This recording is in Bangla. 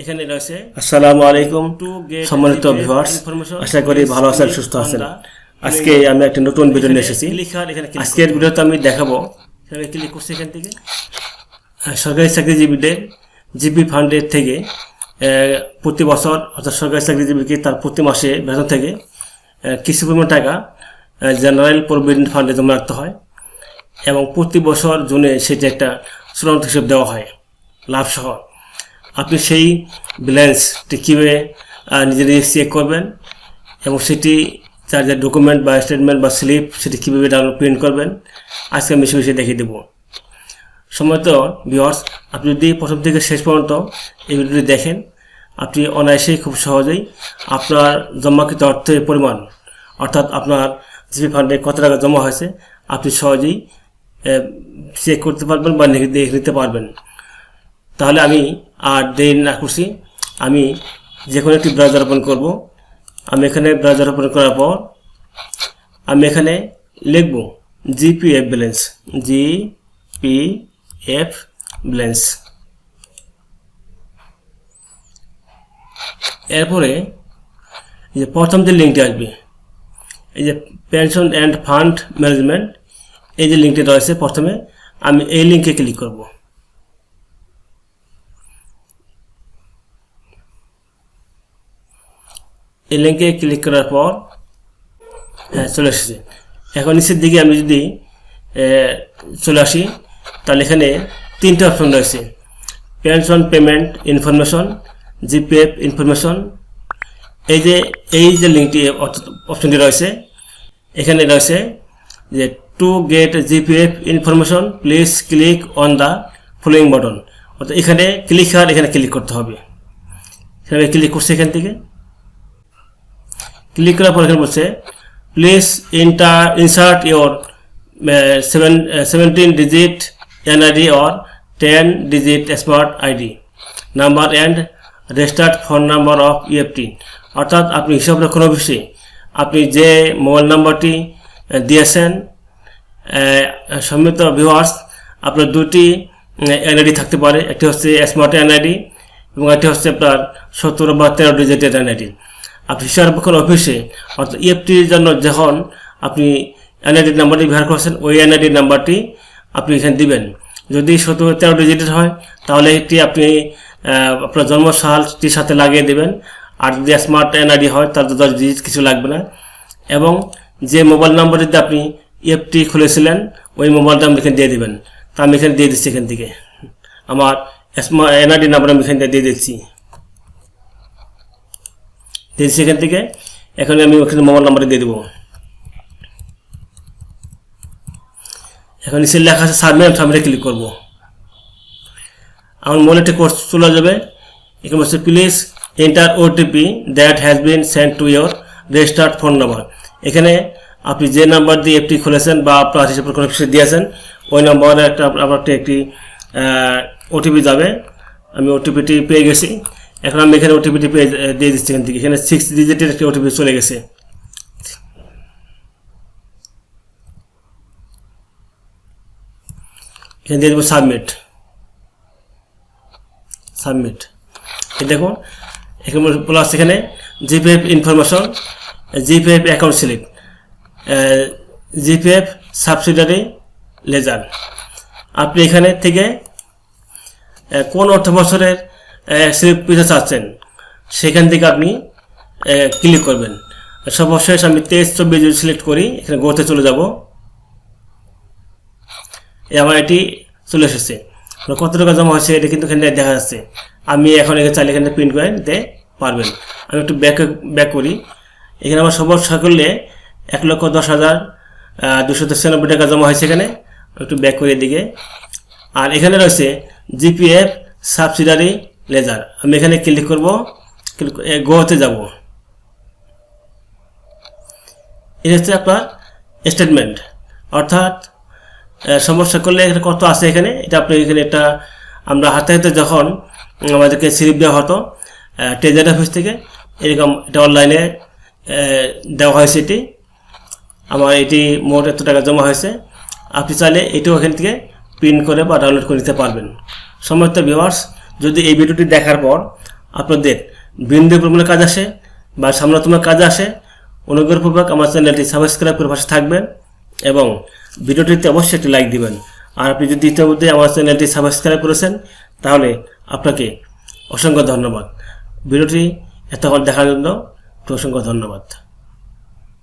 এখানে রয়েছে আসসালামু আলাইকুম টু সম্মানিত ভিউয়ার্স আশা করি ভালো আছেন সুস্থ আছেন। আজকে আমি একটা নতুন ভিডিও নিয়ে এসেছি। আজকের ভিডিওতে আমি দেখাবো। এখানে ক্লিক করছি এখান থেকে। সরকারি চাকরিজীবীদের জিপি ফান্ডের থেকে প্রতি বছর অর্থাৎ সরকারি চাকরিজীবীকে তার প্রতি মাসে বেতন থেকে কিছু পরিমাণ টাকা জেনারেল প্রভিডেন্ট ফান্ডে জমা রাখতে হয় এবং প্রতি বছর জুনে সেটি একটা চূড়ান্ত হিসেব দেওয়া হয় লাভ সহ আপনি সেই ব্যালেন্সটি কীভাবে নিজে নিজে চেক করবেন এবং সেটি যার যে ডকুমেন্ট বা স্টেটমেন্ট বা স্লিপ সেটি কীভাবে ডাউনলোড প্রিন্ট করবেন, আজকে আমি বিষয়ে দেখিয়ে দেবো। সময়ত ভিওর্স আপনি যদি প্রথম থেকে শেষ পর্যন্ত এই ভিডিওটি দেখেন, আপনি অনায়াসেই খুব সহজেই আপনার জমাকৃত অর্থের পরিমাণ, অর্থাৎ আপনার জিপি ফান্ডে কত টাকা জমা হয়েছে, আপনি সহজেই চেক করতে পারবেন বা নিতে পারবেন। তাহলে আমি আর দেরি না করছি। আমি যে কোনো একটি ব্রাউজার ওপেন করব। আমি এখানে ব্রাউজার ওপেন করার পর আমি এখানে লিখব GPF balance G P F balance এরপরে যে প্রথম যে লিঙ্কটি আসবে, এই যে পেনশন অ্যান্ড ফান্ড ম্যানেজমেন্ট এই যে লিঙ্কটি রয়েছে প্রথমে, আমি এই লিঙ্কে ক্লিক করব। এই লিঙ্কে ক্লিক করার পর হ্যাঁ চলে এসেছে। এখন নিচের দিকে আমি যদি চলে আসি, তাহলে এখানে তিনটে অপশন রয়েছে। Pension payment information GPF information এই যে এই যে লিঙ্কটি অপশনটি রয়েছে, এখানে রয়েছে যে to get GPF information please click on the following button অর্থাৎ এখানে ক্লিক আর এখানে ক্লিক করতে হবে। এখানে ক্লিক করছে এখান থেকে। ক্লিক করার পর এখানে বলছে please enter insert your seven seventeen digit NID or ten digit smart ID number and registered phone number of EFT অর্থাৎ আপনি হিসাব রক্ষণ অফিসে আপনি যে মোবাইল নাম্বারটি দিয়েছেন সম্মিলিত ভিউয়ার্স আপনার দুটি এনআইডি থাকতে পারে। একটি হচ্ছে স্মার্ট এনআইডি এবং একটি হচ্ছে আপনার সত্তর বা তেরো ডিজিটের এনআইডি আপনি হিসাব রক্ষণ অফিসে অর্থাৎ ইএফটির জন্য যখন আপনি এনআইডি নাম্বারটি ব্যবহার করছেন, ওই এনআইডি নাম্বারটি আপনি এখানে দিবেন। যদি সত্তর তেরো ডিজিটের হয়, তাহলে এটি আপনি আপনার জন্ম সালটির সাথে লাগিয়ে দেবেন। আর যদি স্মার্ট এনআইডি হয়, তাহলে দশ ডিজিট কিছু লাগবে না। এবং যে মোবাইল নাম্বারটিতে আপনি ইএফটি খুলেছিলেন, ওই মোবাইলটা আপনি এখানে দিয়ে দেবেন। তা আমি এখানে দিয়ে দিচ্ছি এখান থেকে। আমার স্মার্ট এনআইডি নাম্বার আমি এখান দিয়ে দিচ্ছি। দিয়েছি সেখান থেকে। এখন আমি ওখানে মোবাইল নাম্বারে দিয়ে দেবো। এখন নিচে লেখা আছে সাবমিট সাবমিটে ক্লিক করব। আমার মনে একটা কোর্স চলে যাবে। এখানে বলছে please enter OTP that has been send to your registered phone number এখানে আপনি যে নাম্বার দিয়ে এফটি খুলেছেন বা আপনার হিসেবে কোনো কিছু দিয়েছেন, ওই নাম্বারে একটা, আপনার একটি ওটিপি যাবে। আমি ওটিপিটি পেয়ে গেছি। এখন আমি এখানে ওটিপিটি পেয়ে দিয়ে দিচ্ছি এখান থেকে। এখানে সিক্স ডিজিটের একটি ওটিপি চলে গেছে। এখানে দিয়ে দেবো সাবমিট সাবমিট দেখুন, এখানে প্লাস এখানে GPF information GPF account slip GPF subsidiary ledger আপনি এখানে থেকে কোন অর্থ বছরের স্লিপ পিছনে চাচ্ছেন। সেখান থেকে আপনি ক্লিক করবেন। সর্বশেষ আমি তেইশ চব্বিশ যদি সিলেক্ট করি, এখানে গোতে চলে যাব। আমার এটি চলে এসেছে। কত টাকা জমা হয়েছে, এটা কিন্তু এখানে দেখা যাচ্ছে। আমি এখন এখানে চাইলে এখানে প্রিন্ট করে নিতে পারবেন। আমি একটু ব্যাক ব্যাক করি। এখানে আমার সর্বোচ্চ করলে এক লক্ষ দশ হাজার দুশো তিরানব্বই টাকা জমা হয়েছে এখানে। একটু ব্যাক করি এদিকে। আর এখানে রয়েছে জিপিএফ সাবসিডারি লেজার আমি এখানে ক্লিক করব ক্লিক গোতে যাব। এটা হচ্ছে আপনার স্টেটমেন্ট অর্থাৎ সমস্যা করলে এখানে কত আছে এখানে? এটা আপনি এখানে একটা, আমরা হাতে হাতে যখন আমাদেরকে স্লিপ দেওয়া হতো ট্রেজার অফিস থেকে, এরকম এটা অনলাইনে দেওয়া হয়েছে এটি। আমার এটি মোট এত টাকা জমা হয়েছে। আপনি চাইলে এটিও এখান থেকে প্রিন্ট করে বা ডাউনলোড করে নিতে পারবেন। সমস্ত ভিউয়ার্স যদি এই ভিডিওটি দেখার পর আপনাদের বিন্দু পরিমাণে কাজ আসে বা সামনাত্মক কাজ আসে, অনুগ্রহপূর্বক আমার চ্যানেলটি সাবস্ক্রাইব করে পাশে থাকবেন এবং ভিডিওটিতে অবশ্যই একটি লাইক দিবেন। আর আপনি যদি ইতিমধ্যে আমার চ্যানেলটি সাবস্ক্রাইব করেছেন, তাহলে আপনাকে অসংখ্য ধন্যবাদ। ভিডিওটি এতক্ষণ দেখার জন্য অসংখ্য ধন্যবাদ।